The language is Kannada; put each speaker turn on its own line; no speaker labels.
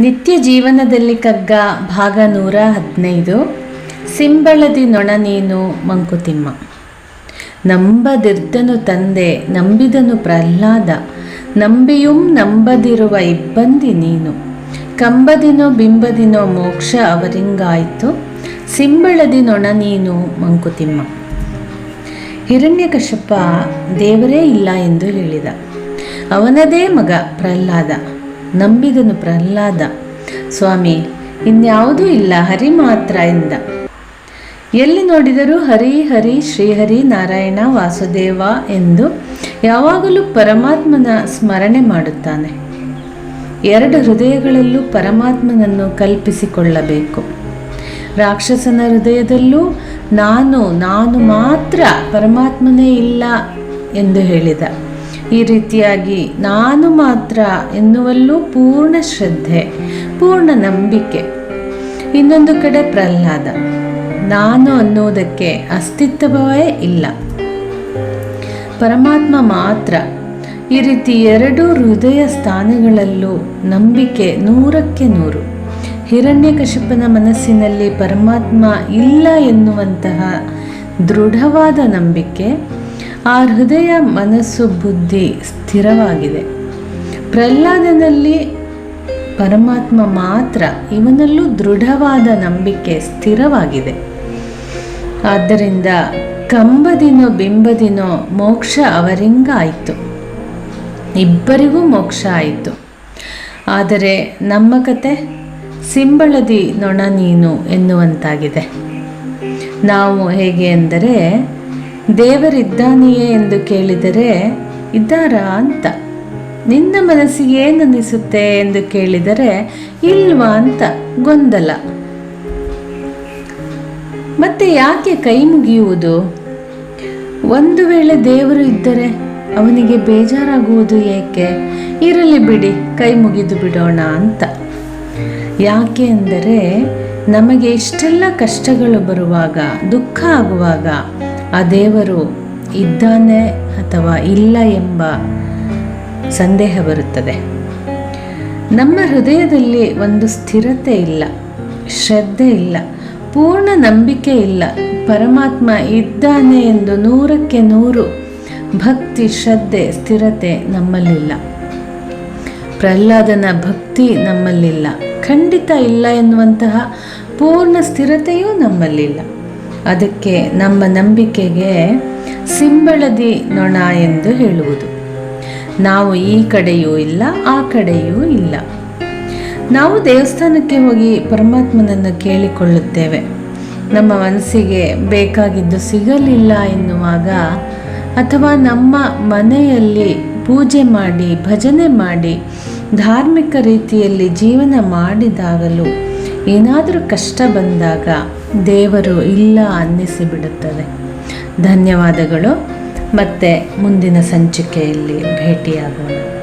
ನಿತ್ಯ ಜೀವನದಲ್ಲಿ ಕಗ್ಗ ಭಾಗ ನೂರ ಹದಿನೈದು. ಸಿಂಬಳದಿ ನೊಣ ನೀನು ಮಂಕುತಿಮ್ಮ. ನಂಬದಿರ್ದನು ತಂದೆ, ನಂಬಿದನು ಪ್ರಹ್ಲಾದ. ನಂಬಿಯುಂ ನಂಬದಿರುವ ಇಬ್ಬಂದಿ ನೀನು. ಕಂಬದಿನೋ ಬಿಂಬದಿನೋ ಮೋಕ್ಷ ಅವರಿಂಗಾಯಿತು. ಸಿಂಬಳದಿ ನೊಣ ನೀನು ಮಂಕುತಿಮ್ಮ. ಹಿರಣ್ಯಕಶಪ ದೇವರೇ ಇಲ್ಲ ಎಂದು ಹೇಳಿದ. ಅವನದೇ ಮಗ ಪ್ರಹ್ಲಾದ. ನಂಬಿದನು ಪ್ರಹ್ಲಾದ. ಸ್ವಾಮಿ, ಇನ್ಯಾವುದೂ ಇಲ್ಲ ಹರಿ ಮಾತ್ರ ಎಂದ ಎಲ್ಲಿ ನೋಡಿದರೂ ಹರಿ ಹರಿ ಶ್ರೀಹರಿ ನಾರಾಯಣ ವಾಸುದೇವ ಎಂದು ಯಾವಾಗಲೂ ಪರಮಾತ್ಮನ ಸ್ಮರಣೆ ಮಾಡುತ್ತಾನೆ. ಎರಡು ಹೃದಯಗಳಲ್ಲೂ ಪರಮಾತ್ಮನನ್ನು ಕಲ್ಪಿಸಿಕೊಳ್ಳಬೇಕು. ರಾಕ್ಷಸನ ಹೃದಯದಲ್ಲೂ ನಾನು ನಾನು ಮಾತ್ರ ಪರಮಾತ್ಮನೇ ಇಲ್ಲ ಎಂದು ಹೇಳಿದ. ಈ ರೀತಿಯಾಗಿ ನಾನು ಮಾತ್ರ ಎನ್ನುವಲ್ಲೂ ಪೂರ್ಣ ಶ್ರದ್ಧೆ, ಪೂರ್ಣ ನಂಬಿಕೆ. ಇನ್ನೊಂದು ಕಡೆ ಪ್ರಹ್ಲಾದ, ನಾನು ಅನ್ನುವುದಕ್ಕೆ ಅಸ್ತಿತ್ವವೇ ಇಲ್ಲ. ಪರಮಾತ್ಮ ಮಾತ್ರ ಈ ರೀತಿ ಎರಡು ಹೃದಯ ಸ್ಥಾನಗಳಲ್ಲೂ ನಂಬಿಕೆ ನೂರಕ್ಕೆ ನೂರು. ಹಿರಣ್ಯಕಶಿಪನ ಮನಸ್ಸಿನಲ್ಲಿ ಪರಮಾತ್ಮ ಇಲ್ಲ ಎನ್ನುವಂತಹ ದೃಢವಾದ ನಂಬಿಕೆ ಆ ಹೃದಯ ಮನಸ್ಸು ಬುದ್ಧಿ ಸ್ಥಿರವಾಗಿದೆ. ಪ್ರಹ್ಲಾದನಲ್ಲಿ ಪರಮಾತ್ಮ ಮಾತ್ರ ಇವನಲ್ಲೂ ದೃಢವಾದ ನಂಬಿಕೆ ಸ್ಥಿರವಾಗಿದೆ. ಆದ್ದರಿಂದ ಕಂಬದಿನೋ ಬಿಂಬದಿನೋ ಮೋಕ್ಷ ಅವರಿಂಗ ಆಯಿತು ಇಬ್ಬರಿಗೂ ಮೋಕ್ಷ ಆಯಿತು. ಆದರೆ ನಮ್ಮ ಕತೆ ಸಿಂಬಳದಿ ನೊಣ ನೀನು ಎನ್ನುವಂತಾಗಿದೆ. ನಾವು ಹೇಗೆ ಎಂದರೆ ದೇವರಿದ್ದಾನೆಯೇ ಎಂದು ಕೇಳಿದರೆ, ಇದ್ದಾರಾ ಅಂತ. ನಿನ್ನ ಮನಸ್ಸಿಗೆ ಏನನ್ನಿಸುತ್ತೆ ಎಂದು ಕೇಳಿದರೆ, ಇಲ್ವಾ ಅಂತ ಗೊಂದಲ. ಮತ್ತೆ ಯಾಕೆ ಕೈ ಮುಗಿಯುವುದು? ಒಂದು ವೇಳೆ ದೇವರು ಇದ್ದರೆ ಅವನಿಗೆ ಬೇಜಾರಾಗುವುದು ಏಕೆ? ಇರಲಿ ಬಿಡಿ, ಕೈ ಮುಗಿದು ಬಿಡೋಣ ಅಂತ. ಯಾಕೆ ಅಂದರೆ, ನಮಗೆ ಇಷ್ಟೆಲ್ಲ ಕಷ್ಟಗಳು ಬರುವಾಗ, ದುಃಖ ಆಗುವಾಗ ಆ ದೇವರು ಇದ್ದಾನೆ ಅಥವಾ ಇಲ್ಲ ಎಂಬ ಸಂದೇಹ ಬರುತ್ತದೆ. ನಮ್ಮ ಹೃದಯದಲ್ಲಿ ಒಂದು ಸ್ಥಿರತೆ ಇಲ್ಲ, ಶ್ರದ್ಧೆ ಇಲ್ಲ, ಪೂರ್ಣ ನಂಬಿಕೆ ಇಲ್ಲ. ಪರಮಾತ್ಮ ಇದ್ದಾನೆ ಎಂದು ನೂರಕ್ಕೆ ನೂರು ಭಕ್ತಿ, ಶ್ರದ್ಧೆ, ಸ್ಥಿರತೆ ನಮ್ಮಲ್ಲಿಲ್ಲ. ಪ್ರಹ್ಲಾದನ ಭಕ್ತಿ ನಮ್ಮಲ್ಲಿಲ್ಲ. ಖಂಡಿತ ಇಲ್ಲ ಎನ್ನುವಂತಹ ಪೂರ್ಣ ಸ್ಥಿರತೆಯೂ ನಮ್ಮಲ್ಲಿಲ್ಲ. ಅದಕ್ಕೆ ನಮ್ಮ ನಂಬಿಕೆಗೆ ಸಿಂಬಳದಿ ನೊಣ ಎಂದು ಹೇಳುವುದು. ನಾವು ಈ ಕಡೆಯೂ ಇಲ್ಲ, ಆ ಕಡೆಯೂ ಇಲ್ಲ. ನಾವು ದೇವಸ್ಥಾನಕ್ಕೆ ಹೋಗಿ ಪರಮಾತ್ಮನನ್ನು ಕೇಳಿಕೊಳ್ಳುತ್ತೇವೆ. ನಮ್ಮ ಮನಸ್ಸಿಗೆ ಬೇಕಾಗಿದ್ದು ಸಿಗಲಿಲ್ಲ ಎನ್ನುವಾಗ ಅಥವಾ ನಮ್ಮ ಮನೆಯಲ್ಲಿ ಪೂಜೆ ಮಾಡಿ, ಭಜನೆ ಮಾಡಿ, ಧಾರ್ಮಿಕ ರೀತಿಯಲ್ಲಿ ಜೀವನ ಮಾಡಿದಾಗಲೂ ಏನಾದರೂ ಕಷ್ಟ ಬಂದಾಗ ದೇವರು ಇಲ್ಲ ಅನ್ನಿಸಿಬಿಡುತ್ತದೆ. ಧನ್ಯವಾದಗಳು. ಮತ್ತೆ ಮುಂದಿನ ಸಂಚಿಕೆಯಲ್ಲಿ ಭೇಟಿಯಾಗೋಣ.